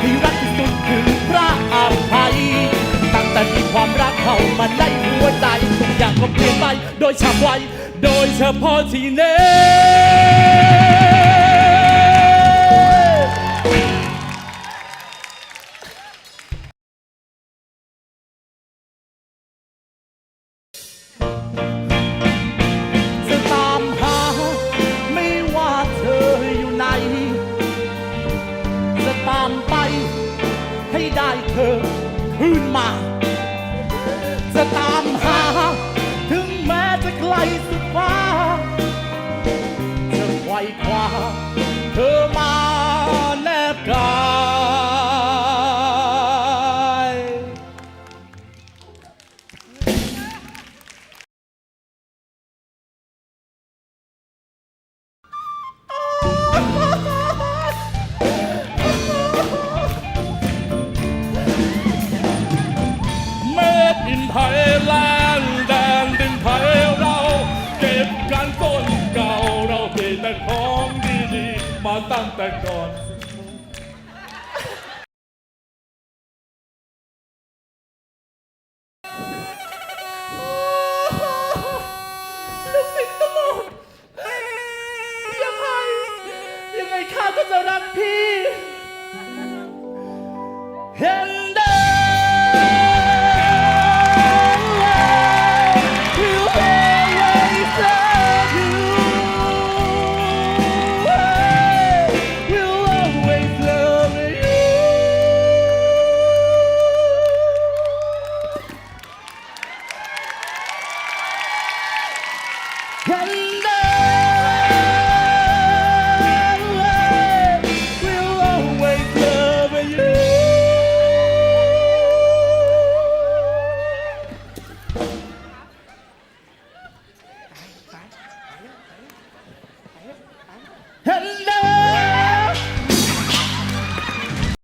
ที่รักที่สุดคือพระอภัย ตั้งแต่มีความรักเข้ามาในหัวใจทุกอย่างก็เปลี่ยนไปโดยฉับไวโดยเฉพาะที่เน้ามไป ให้ได้เธอคืนมา จะตามหา ถึงแม้จะไกลสุดฟ้าจะไขว่คว้า ไทยแลนด์แดนดินไทยเรา เก็บการต้นเก่าเราเป็นแต่ของดีๆมาตั้งแต่ก่อนยังไงข้าก็จะรักพี่ Yeah.